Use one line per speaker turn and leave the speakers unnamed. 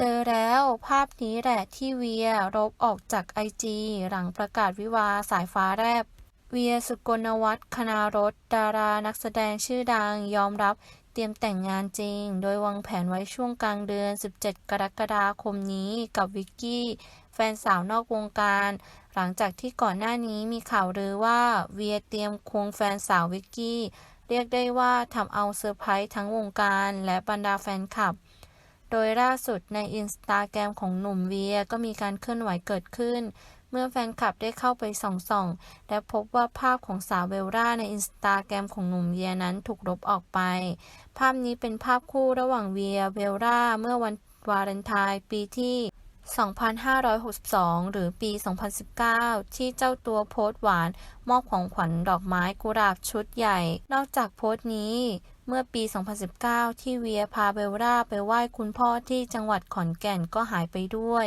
เจอแล้วภาพนี้แหละที่เวียลบออกจากไอจีหลังประกาศวิวาสายฟ้าแลบเวียสุกลวัฒน์คณารสดารานักแสดงชื่อดังยอมรับเตรียมแต่งงานจริง โดยวางแผนไว้ช่วงกลางเดือน 17 กรกฎาคมนี้กับวิกกี้ แฟนสาวนอกวงการ หลังจากที่ก่อนหน้านี้มีข่าวลือว่าเวียเตรียมควงแฟนสาววิกกี้ เรียกได้ว่าทำเอาเซอร์ไพรส์ทั้งวงการและบรรดาแฟนคลับ โดยล่าสุดในอินสตาแกรมของหนุ่มเวียก็มีการเคลื่อนไหวเกิดขึ้น เมื่อแฟนคลับได้เข้าไปส่องๆและพบว่าภาพของสาวเบลล่าในอินสตาแกรมของหนุ่มเวียนั้นถูกลบออกไป ภาพนี้เป็นภาพคู่ระหว่างเวียเบลล่าเมื่อวันวาเลนไทน์ปีที่ 2562 หรือปี 2019 ที่เจ้าตัวโพสต์หวาน มอบของขวัญดอกไม้กุหลาบชุดใหญ่ นอกจากโพสต์นี้เมื่อปี 2019 ที่เวียพาเบลล่าไปไหว้คุณพ่อที่จังหวัดขอนแก่นก็หายไปด้วย